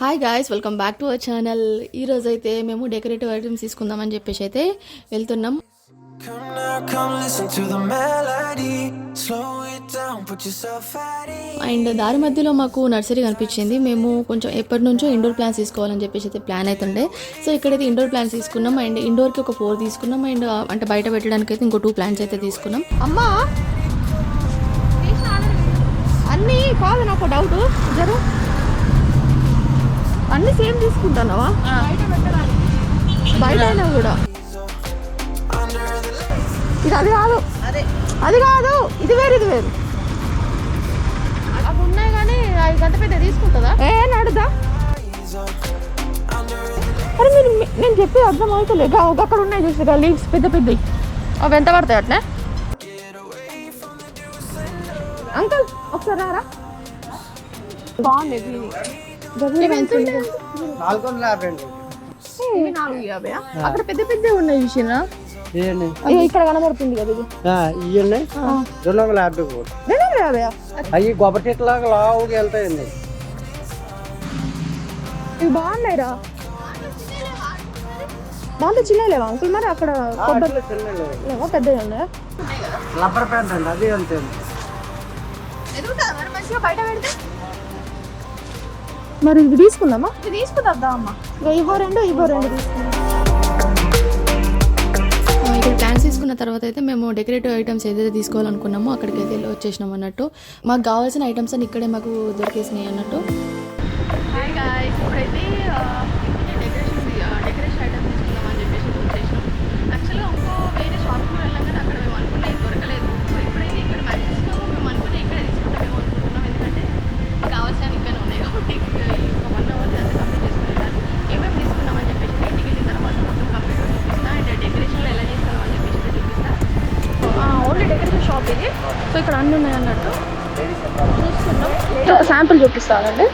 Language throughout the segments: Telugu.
Hi guys welcome back to our channel ఈ రోజు అయితే మేము డెకరేటివ్ ఐటమ్స్ తీసుకుందామని చెప్పేసి అయితే వెళ్తున్నాం. అండ్ దారి మధ్యలో మాకు నర్సరీ కనిపించింది. మేము కొంచెం ఎప్పటి నుంచో ఇండోర్ ప్లాన్స్ తీసుకోవాలని చెప్పేసి అయితే ప్లాన్ అవుతుండే సో ఇక్కడైతే ఇండోర్ ప్లాన్స్ తీసుకున్నాం. అండ్ ఇండోర్కి ఒక ఫోర్ తీసుకున్నాం. అండ్ అంటే బయట పెట్టడానికి అయితే ఇంకో టూ ప్లాన్స్ అయితే తీసుకున్నాం. అమ్మా! కాదు నాకు డౌట్ జరు. అన్నీ సేమ్ తీసుకుంటున్నావా బయట అయినా కూడా. ఇది అది కాదు. అది. కాదు. ఇది వేరు ఇది వేరు. అవి ఉన్నాయి కానీ అవి గంట పెద్ద తీసుకుంటుందా? ఏ నడుదా అరే మీరు నేను చెప్పి అర్థం అవుతలే గా- అక్కడ ఉన్నాయి చూసి లీవ్స్ పెద్ద పెద్దవి అవి ఎంత పడతాయి అట్నే? అంకల్ ఒకసారి రారా? బాగుంది ఇవి ఎంత ఉంటాయి? నాలుగు వందల యాభై అండి ఇవి నాలుగు యాభై అక్కడ పెద్ద పెద్దవి ఉన్నాయి ఇవ్వండి ఇక్కడ కనబడుతుంది కదా ఇది. ఇవ్వండి రెండు వందల యాభై కూడా రెండు వందల యాభై అవి కొబ్బరిలాగా లావుగా వెళ్తాయండి. ఇవి బాగున్నాయిరా. దాంట్లో చిన్న లేవా అంకుల్? మరి అక్కడ కొబ్బరి లేవా. పెద్దవి ఉన్నాయా? రబ్బర్ ప్యాంట్ అండి అది అంతే అండి. మరి ఇది తీసుకుందామా? ఇది తీసుకుందా అమ్మా. ఇవ్వ రెండు ఇవ్వ రెండు తీసుకుందాం. ఇక్కడ ప్లాన్స్ తీసుకున్న తర్వాత అయితే మేము డెకరేటివ్ ఐటమ్స్ ఏదైతే తీసుకోవాలనుకున్నామో అక్కడికి అయితే వెళ్ళి వచ్చేసినాం అన్నట్టు. మాకు కావాల్సిన ఐటమ్స్ అని ఇక్కడే మాకు దొరికేసినాయి అన్నట్టు. షాప్ ఇది సో ఇక్కడ అన్నీ ఉన్నాయి అన్నట్టు. చూస్తున్నాం. శాంపుల్ చూపిస్తానండి.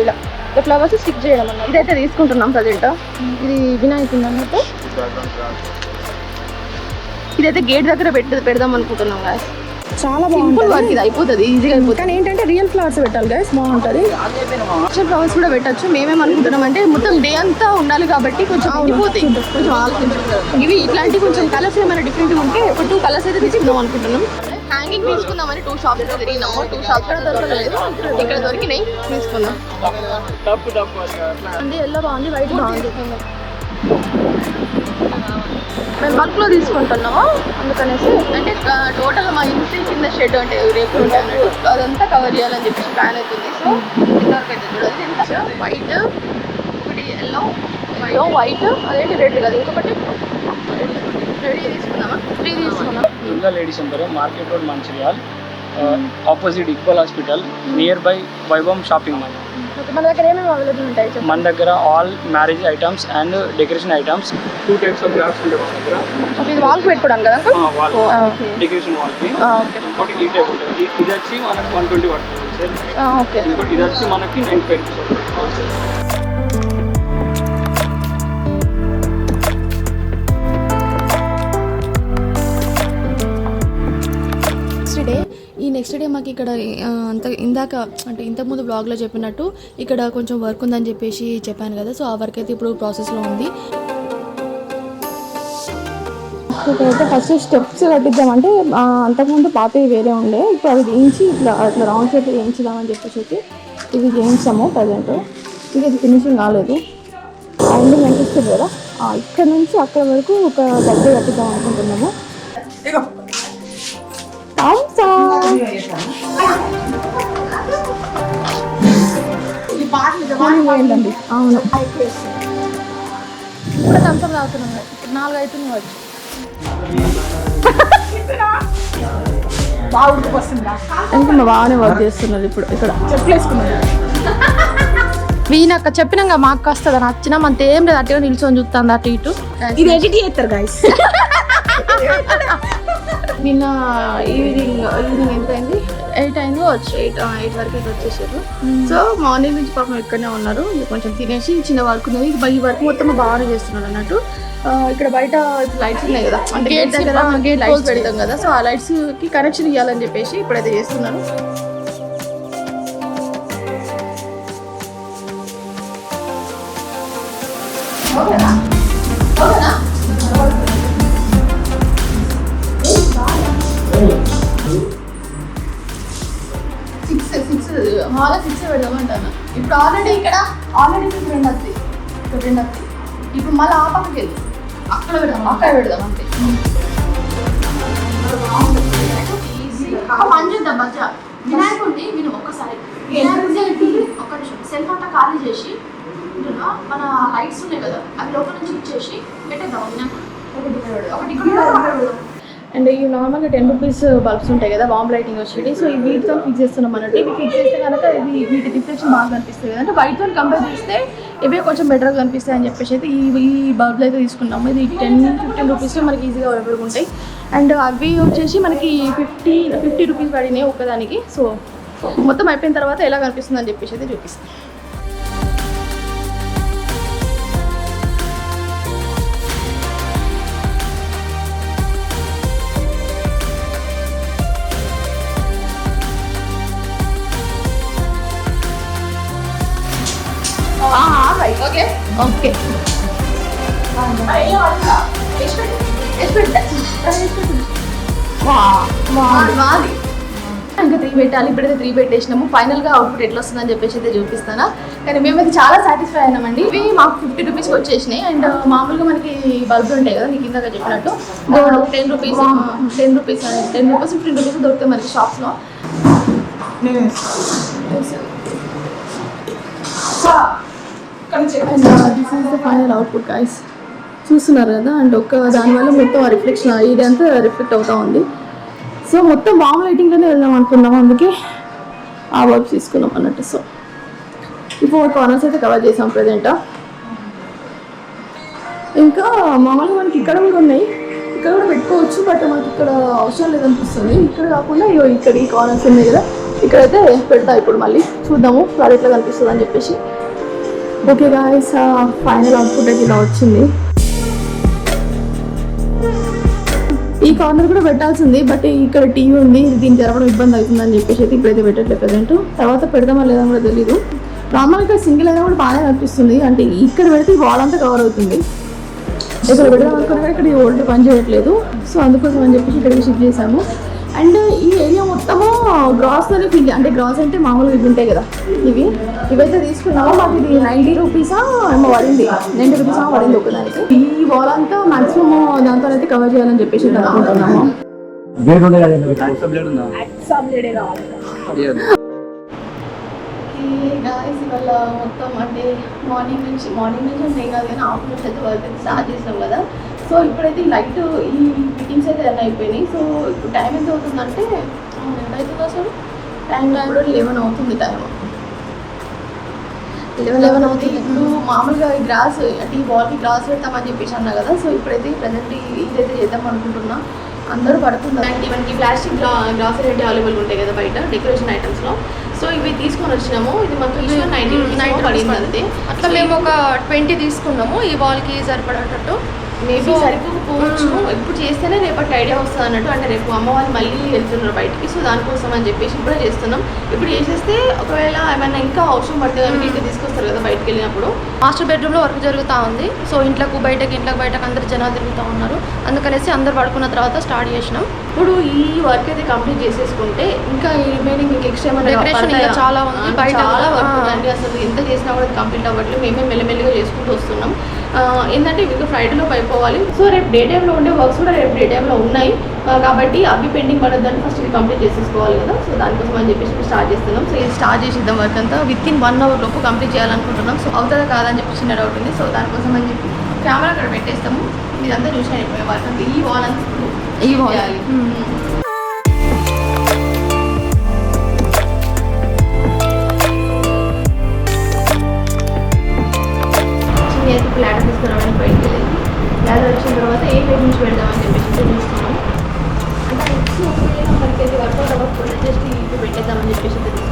ఇలా. ఈ ఫ్లవర్స్ స్టిక్ చేయడం అన్నమాట. ఇదైతే తీసుకుంటున్నాం ప్రజెంట్. ఇది వినాయకుంది అన్నట్టు. ఇదైతే గేట్ దగ్గర పెట్టి పెడదాం అనుకుంటున్నాం గాయస్ చాలా సింపుల్ వర్క్ ఇది అయిపోతుంది ఈజీగా అయిపోతుంది. కానీ ఏంటంటే రియల్ ఫ్లవర్స్ పెట్టాలి గైస్ బాగుంటది. ఆర్టిఫిషియల్ ఫ్లవర్స్ కూడా పెట్టచ్చు. మేమేం అనుకుంటున్నాం అంటే మొత్తం డే అంతా ఉండాలి కాబట్టి కొంచెం ఉండిపోతాయి. కొంచెం ఆలోచించాం ఇవి ఇట్లాంటి కొంచెం కలర్స్ ఏమైనా డిఫరెంట్ ఉంటే ఒక టూ కలర్స్ అయితే తీసుకుందాం అనుకుంటున్నాం. హ్యాంగింగ్ తీసుకుందామని టూ షాప్స్లో తిరిగినాము. టూ షాప్స్ కూడా దొరకలేదు. ఇక్కడ దొరికినాయి. తీసుకుందాం. అంటే ఎల్లో బాగుంది వైట్ బాగుంది. మేము బల్క్లో తీసుకుంటున్నాము అందుకనేసి అంటే టోటల్ మా ఇంటి కింద షెడ్ అంటే రేపు అదంతా కవర్ చేయాలని చెప్పేసి ప్లాన్ అవుతుంది సో ఇంతవరకు అయితే ఎంత? వైట్ ఒకటి ఎల్లో ఎల్లో వైట్ అదేంటి రెడ్ కదా ఇంకొకటి రెడీ తీసుకుందామా three Durga ladies emporium market road Mancherial. Opposite equal hospital near by Vaibhavam shopping mall మన దగ్గర ఏమేమి అవైలబుల్ ఉంటాయి మన దగ్గర all marriage items and decoration items two types of crafts ఉంటాయి మన దగ్గర. ఓకే ఇది వాల్కి పెట్టుకోవడానికి కదా? వాల్ డెకరేషన్ ఇంకోటి ఈ టైప్ ఉంటుంది. ఇది- వచ్చి మనకి వన్ ట్వంటీ పడుతుంది ఓకే ఇంకోటి ఇది వచ్చి మనకి నైన్ ఫైవ్ నెక్స్ట్ డే మాకు ఇక్కడ అంత ఇందాక అంటే ఇంతకుముందు బ్లాగ్లో చెప్పినట్టు ఇక్కడ కొంచెం వర్క్ ఉందని చెప్పేసి చెప్పాను కదా సో ఆ వర్క్ అయితే ఇప్పుడు ప్రాసెస్లో ఉంది. ఇక్కడైతే ఫస్ట్ స్టెప్స్ కట్టిద్దామంటే ఆ, అంతకుముందు పాతవి వేరే ఉండే ఇప్పుడు అవి వేయించి ఇట్లా అట్లా రౌండ్ షేప్ వేయించుదామని చెప్పేసి అయితే ఇవి చేయించాము ప్రజెంట్ ఇది ఇది ఫినిషింగ్ కాలేదు. అండ్ కనిపిస్తుంది కదా? ఆ, ఇక్కడ నుంచి అక్కడ వరకు ఒక గడ్డ కట్టిద్దాం అనుకుంటున్నాము. అవును. ఇప్పుడు థమ్స్అప్ తాగుతున్నాం నాలుగు అవుతుంది వచ్చి ఇంకా బాగానే వర్క్ చేస్తున్నారు ఇప్పుడు? ఇక్కడ. వీనక్క చెప్పినాక మాకు వస్తుంది నచ్చిన మనతో ఏం లేదు అట్టుగా నిల్చొని చూస్తుంది అటు ఇటు. ఇది ఎడిట్ చేస్తారు గైస్ నిన్న ఈవినింగ్ ఈవినింగ్ ఎంత అయింది ఎయిట్ అయింది వచ్చి ఎయిట్ ఎయిట్ వరకు అయితే వచ్చేసారు. సో మార్నింగ్ నుంచి పాపం ఇక్కడనే ఉన్నారు. కొంచెం తినేసి చిన్న వర్క్ ఉన్నది. ఈ వర్క్ మొత్తం బాగానే చేస్తున్నారు అన్నట్టు. ఇక్కడ బయట లైట్స్ ఉన్నాయి కదా. అంటే గేట్ గేట్ లైట్స్ పెడతాం కదా. సో ఆ లైట్స్కి కనెక్షన్ ఇవ్వాలని చెప్పేసి ఇప్పుడైతే చేస్తున్నారు. Oh, హాల్ సిక్స్ పెడదామంటాను ఇప్పుడు ఆల్రెడీ ఇక్కడ ఆల్రెడీ ఇప్పుడు రెండు వస్తాయి ఇప్పుడు రెండు వస్తాయి ఇప్పుడు మళ్ళీ ఆ పక్కకి వెళ్ళి. అక్కడ పెడదాం అక్కడ పెడదాం అంతే. పని చేద్దాం మధ్య వినాయకుడిని నేను ఒక్కసారి. వినాయకుడిని ఒక్క నిమిషం. సెల్ అంతా ఖాళీ చేసి ఇందులో మన లైట్స్ ఉన్నాయి కదా అవి లోపల నుంచి ఇచ్చేసి పెట్టేద్దాం వినాయకుడు ఒకటి ఇక్కడ ఒకటి ఇక్కడ పెడదాం. అండ్ ఈ నార్మల్గా టెన్ రూపీస్ బల్బ్స్ ఉంటాయి కదా వామ్ లైటింగ్ వచ్చేది సో ఈ వీటితో ఫిక్స్ చేస్తున్నాం అన్నట్టు ఇవి ఫిక్స్ చేస్తే కనుక ఇది వీటి రిఫ్లెక్షన్ బాగా కనిపిస్తుంది అంటే వైట్తో కంపేర్ చేస్తే ఇవే కొంచెం బెటర్గా కనిపిస్తాయి అని చెప్పేసి అయితే ఈ ఈ బల్బ్లు అయితే తీసుకున్నాము. ఇది టెన్ ఫిఫ్టీన్ రూపీస్లో మనకి ఈజీగా అవైలబుల్ ఉంటాయి. అండ్ అవి వచ్చేసి మనకి ఫిఫ్టీ ఫిఫ్టీ రూపీస్ పడినాయి ఒకదానికి సో మొత్తం అయిపోయిన తర్వాత ఎలా కనిపిస్తుంది అని చెప్పేసి అయితే చూపిస్తాను. ఓకే. ఇంకా త్రీ పెట్టాలి ఇప్పుడైతే త్రీ పెట్టేసినాము. ఫైనల్గా అవుట్పుట్ ఎట్లా వస్తుందని చెప్పేసి అయితే చూపిస్తాను. కానీ మేమైతే చాలా సాటిస్ఫై అయినామండి. ఇవి మాకు ఫిఫ్టీ రూపీస్కి వచ్చేసినాయి. అండ్ మామూలుగా మనకి బల్బులు ఉంటాయి కదా నీకు ఇందాక చెప్పినట్టు. Ten rupees ten rupees ten rupees fifteen rupees దొరుకుతాయి మనకి షాప్స్లో and this is the final output guys చూస్తున్నారు కదా? అండ్ ఒక దానివల్ల మొత్తం రిఫ్లెక్షన్ ఇది అంతా రిఫ్లెక్ట్ అవుతా ఉంది. సో మొత్తం వామ్ లైటింగ్లోనే వెళ్దాం అనుకున్నాం అందుకే ఆ వర్క్ తీసుకున్నాం అన్నట్టు. సో ఇప్పుడు కార్నర్స్ అయితే కవర్ చేసాం ప్రజెంట్ ఇంకా మామూలుగా మనకి ఇక్కడ కూడా ఉన్నాయి. ఇక్కడ కూడా పెట్టుకోవచ్చు బట్ మనకి ఇక్కడ అవసరం లేదనిపిస్తుంది. ఇక్కడ కాకుండా ఇగో ఇక్కడ ఈ కార్నర్స్ ఉన్నాయి కదా. ఇక్కడైతే పెడతా ఇప్పుడు మళ్ళీ. చూద్దాము అది ఎట్లా కనిపిస్తుంది అని చెప్పేసి. ఓకే గాయస్ ఫైనల్ అవుట్పుట్ అయితే ఇలా వచ్చింది. ఈ కార్నర్ కూడా పెట్టాల్సింది బట్ ఇక్కడ టీవీ ఉంది దీని దీన్ని తెరవడం ఇబ్బంది అవుతుంది అని చెప్పేసి అయితే ఇప్పుడైతే పెట్టట్లేదు ప్రజెంట్ తర్వాత పెడదామా లేదా కూడా తెలీదు. ఇక్కడ సింగిల్ అయినా కూడా బాగానే కనిపిస్తుంది అంటే ఇక్కడ పెడితే వాల్ అంతా కవర్ అవుతుంది. ఇక్కడ పెడదాం అనుకున్నా ఇక్కడ ఓల్డ్ పని చేయట్లేదు. సో అందుకోసం అని చెప్పేసి ఇక్కడికి షిఫ్ట్ చేశాము. అండ్ ఈ ఏరియా మొత్తము గ్రాసరీ ఫిల్ అంటే గ్రాస్ అంటే మామూలుగా ఇవి ఉంటాయి కదా ఇవి. ఇవైతే తీసుకున్నాము మాకు ఇది నైంటీ రూపీసా ఏమో పడింది. నైంటీ రూపీసా పడింది ఒకదానికి ఈ వాల్ అంతా మాక్సిమం దాంతో అయితే కవర్ చేయాలని చెప్పేసి అనుకుంటున్నాము. ఇవాళ మొత్తం అంటే మార్నింగ్ నుంచి మార్నింగ్ నుంచి ఉన్నాయి కాదు కానీ ఆఫ్టర్నూన్ అయితే వర్క్ స్టార్ట్ చేస్తాం కదా సో ఇప్పుడైతే లైట్ ఈ ఫిట్టింగ్స్ అయితే రన్ అయిపోయినాయి. సో ఇప్పుడు టైం ఎంత అవుతుందంటే ఎంత అవుతుంది అసలు? టైం ఇప్పుడు లెవెన్ అవుతుంది టైం లెవెన్ లెవెన్ అవుతుంది. ఇప్పుడు మామూలుగా ఈ గ్రాస్ అంటే ఈ వాల్కి గ్రాస్ పెడతామని చెప్పేసి అన్నా కదా సో ఇప్పుడైతే ప్రజెంట్ ఇదైతే చేద్దాం అనుకుంటున్నా. అందరూ పడుతున్నారు అండ్ మనకి ప్లాస్టిక్ గ్రాసరీ అయితే అవైలబుల్ ఉంటాయి కదా బయట డెకరేషన్ ఐటమ్స్లో సో ఇవి తీసుకొని వచ్చినాము. ఇది మాకు నైన్టీ రూపీస్ పడింది అంతే. అట్లా మేము ఒక ట్వంటీ తీసుకున్నాము. ఈ వాల్కి సరిపడేటట్టు. మేబీ సరిపోకపోవచ్చు. ఇప్పుడు చేస్తేనే రేపటి ఐడియా వస్తుంది అన్నట్టు అంటే రేపు అమ్మ వాళ్ళు మళ్ళీ వెళ్తున్నారు బయటికి. సో దానికోసం అని చెప్పేసి ఇప్పుడే చేస్తున్నాం. ఇప్పుడు చేసేస్తే ఒకవేళ ఏమైనా ఇంకా అవసరం పడితే కనుక ఇంకా తీసుకొస్తారు కదా బయటికి వెళ్ళినప్పుడు. మాస్టర్ బెడ్రూమ్లో వర్క్ జరుగుతూ ఉంది. సో ఇంట్లోకి బయటకి ఇంట్లోకి బయటకు అందరు జనాలు తిరుగుతూ ఉన్నారు. అందుకనేసి అందరు పడుకున్న తర్వాత స్టార్ట్ చేసినాం. ఇప్పుడు ఈ వర్క్ అయితే కంప్లీట్ చేసేసుకుంటే ఇంకా ఈ రిమైనింగ్ ఇంకా ఎక్స్ట్రా ఏమైనా? చాలా ఉంది. బయట చాలా వర్క్ అసలు ఎంత చేసినా కూడా కంప్లీట్ అవ్వట్లేదు. మేమే మెల్లమెల్లిగా చేసుకుంటూ వస్తున్నాం. ఏంటంటే ఇవి ఫ్రైడేలో అయిపోవాలి. సో రేపు డే టైంలో ఉండే వర్క్స్ కూడా రేపు డే టైంలో ఉన్నాయి. కాబట్టి అవి పెండింగ్ పడొద్దని ఫస్ట్ ఇది కంప్లీట్ చేసేసుకోవాలి కదా. సో దానికోసం అని చెప్పేసి స్టార్ట్ చేస్తున్నాం. సో ఇది స్టార్ట్ చేసిద్దాం వర్క్ అంతా విత్ ఇన్ వన్ అవర్ లోపు కంప్లీట్ చేయాలనుకుంటున్నాం. సో అవుతుందా కాదని చెప్పి చిన్న డౌట్ ఉంది. సో దానికోసం అని చెప్పి కెమెరా అక్కడ పెట్టేస్తాము. ఇదంతా చూసాను వర్క్. అంతా ఈ వాల్ అంతా ఈ wall. ప్లాటర్ వచ్చిన తర్వాత ఏ పేజ్ నుంచి పెడదామని చెప్పేసి తెలుసుకున్నాం అంటే నెక్స్ట్ ఒకవేళ మనకి అది వర్కౌట్ అవ్వకపోతే జస్ట్ ఇవి పెట్టేద్దామని చెప్పేసి తెలుసుకున్నాం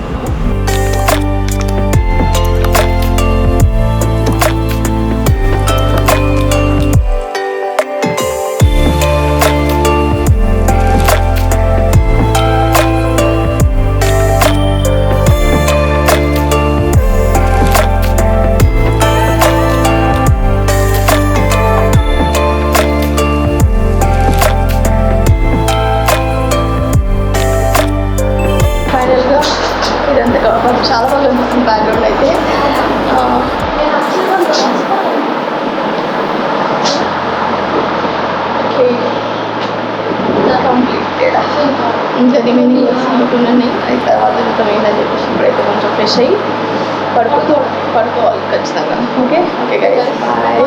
పడుకోవాలి ఖచ్చితంగా. Okay okay bye